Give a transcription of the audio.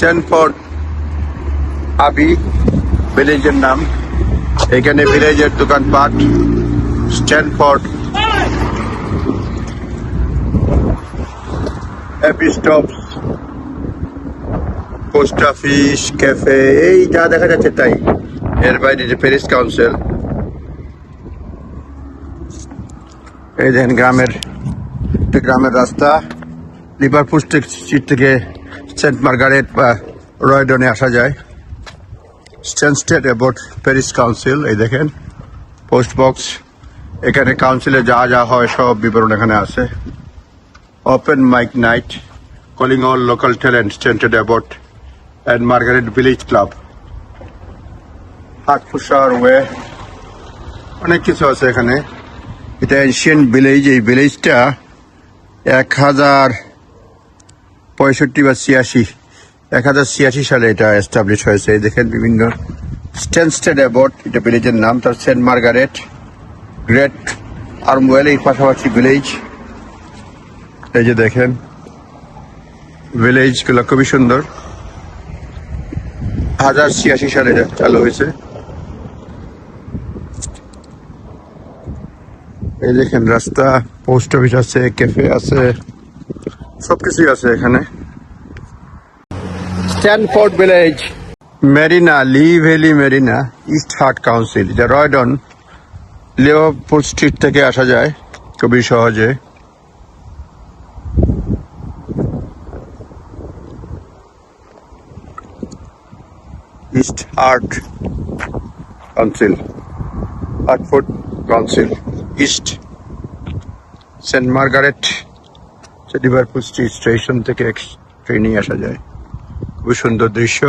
Stanford আবি ভিলেজের নাম। এখানে ভিলেজের দোকানপাট, Stanford. Stops post office cafe এই যা দেখা যাচ্ছে তাই। এর বাইরে যে প্যারিস কাউন্সিল এই দেখেন গ্রামের গ্রামের রাস্তা। লিভারপুল স্ট্রিট থেকে সেন্ট মার্গারেট বা রয়ডনে আসা যায়। স্টেট অ্যাবোট প্যারিস কাউন্সিল, এই দেখেন, পোস্ট বক্স। এখানে কাউন্সিলে যা যা হয় সব বিবরণ এখানে আছে। Open mic night calling all local talent Stanstead Abbott and Margaret village club হাটফুসার way, অনেক কিছু আছে এখানে। এটা এশিয়ান ভিলেজ এই ভিলেজটা এক হাজার পঁয়ষট্টি বা ছিয়াশি, এক হাজার ছিয়াশি সালে এটা এস্টাবলিশ হয়েছে। দেখেন বিভিন্ন স্ট্যান্ডস্টেড অ্যাবোর্ড এটা ভিলেজের নাম, তার সেন্ট মার্গারেট গ্রেট আর্মওয়েল এই পাশাপাশি ভিলেজ এই যে দেখেন ভিলেজগুলো খুবই সুন্দর। হাজার ছিয়াশি সালে চালু হয়েছে। এই দেখেন, রাস্তা, পোস্ট অফিস আছে ক্যাফে আছে। সবকিছুই আছে এখানে। Stanford village marina Lee Valley marina East Herts council যা রয়ডন লিওপুল স্ট্রিট থেকে আসা যায় খুবই সহজে। East Herts council Hertford council East Saint Margaret Liverpool station থেকে ট্রেনে আসা যায়। খুবই সুন্দর দৃশ্য।